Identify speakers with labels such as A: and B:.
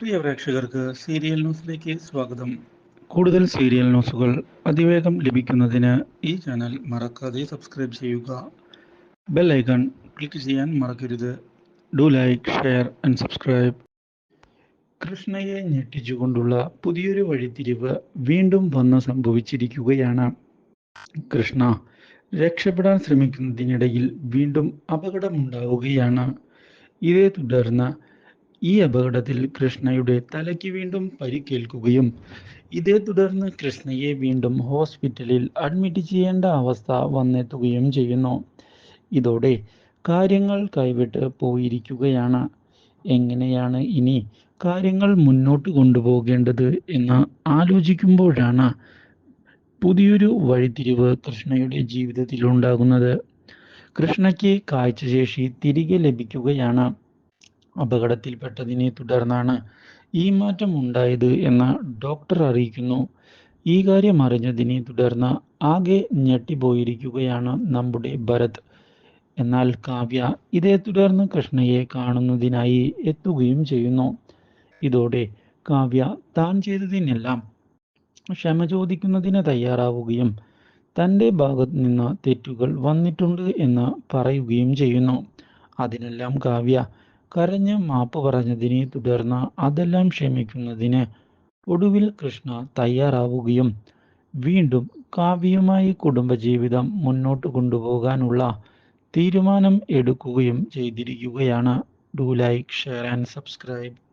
A: പ്രിയ പ്രേക്ഷകർക്ക് സീരിയൽ ന്യൂസിലേക്ക് സ്വാഗതം. കൂടുതൽ സീരിയൽ ന്യൂസുകൾ അതിവേഗം ലഭിക്കുന്നതിന് ഈ ചാനൽ മറക്കാതെ സബ്സ്ക്രൈബ് ചെയ്യുക. ബെൽ ഐക്കൺ ക്ലിക്ക് ചെയ്യാൻ മറക്കരുത്. Do like share and subscribe. കൃഷ്ണയെ ഞെട്ടിച്ചുകൊണ്ടുള്ള പുതിയൊരു വഴിത്തിരിവ് വീണ്ടും വന്ന് സംഭവിച്ചിരിക്കുകയാണ്. കൃഷ്ണ രക്ഷപ്പെടാൻ ശ്രമിക്കുന്നതിനിടയിൽ വീണ്ടും അപകടമുണ്ടാവുകയാണ്. ഇതേ തുടർന്ന് ഈ അപകടത്തിൽ കൃഷ്ണയുടെ തലയ്ക്ക് വീണ്ടും പരിക്കേൽക്കുകയും ഇതേ തുടർന്ന് കൃഷ്ണയെ വീണ്ടും ഹോസ്പിറ്റലിൽ അഡ്മിറ്റ് ചെയ്യേണ്ട അവസ്ഥ വന്നെത്തുകയും ചെയ്യുന്നു. ഇതോടെ കാര്യങ്ങൾ കൈവിട്ട് പോയിരിക്കുകയാണ്. എങ്ങനെയാണ് ഇനി കാര്യങ്ങൾ മുന്നോട്ട് കൊണ്ടുപോകേണ്ടത് എന്ന് ആലോചിക്കുമ്പോഴാണ് പുതിയൊരു വഴിത്തിരിവ് കൃഷ്ണയുടെ ജീവിതത്തിൽ ഉണ്ടാകുന്നത് കൃഷ്ണയ്ക്ക് കാഴ്ചശേഷി തിരികെ ലഭിക്കുകയാണ്. അപകടത്തിൽപ്പെട്ടതിനെ തുടർന്നാണ് ഈ മാറ്റം ഉണ്ടായത് എന്ന് ഡോക്ടർ അറിയിക്കുന്നു. ഈ കാര്യം അറിഞ്ഞതിനെ തുടർന്ന് ആകെ ഞെട്ടിപ്പോയിരിക്കുകയാണ് നമ്മുടെ ഭരത്. എന്നാൽ കാവ്യ ഇതേ തുടർന്ന് കൃഷ്ണയെ കാണുന്നതിനായി എത്തുകയും ചെയ്യുന്നു. ഇതോടെ കാവ്യ താൻ ചെയ്തതിനെല്ലാം ക്ഷമ ചോദിക്കുന്നതിന് തയ്യാറാവുകയും തന്റെ ഭാഗത്ത് നിന്ന് തെറ്റുകൾ വന്നിട്ടുണ്ട് എന്ന് പറയുകയും ചെയ്യുന്നു. അതിനെല്ലാം കാവ്യ കരഞ്ഞ് മാപ്പ് പറഞ്ഞതിനെ തുടർന്ന് അതെല്ലാം ക്ഷമിക്കുന്നതിന് ഒടുവിൽ കൃഷ്ണ തയ്യാറാവുകയും വീണ്ടും കാവ്യയുമായി കുടുംബജീവിതം മുന്നോട്ട് കൊണ്ടുപോകാനുള്ള തീരുമാനം എടുക്കുകയും ചെയ്തിരിക്കുകയാണ്. Do like share and subscribe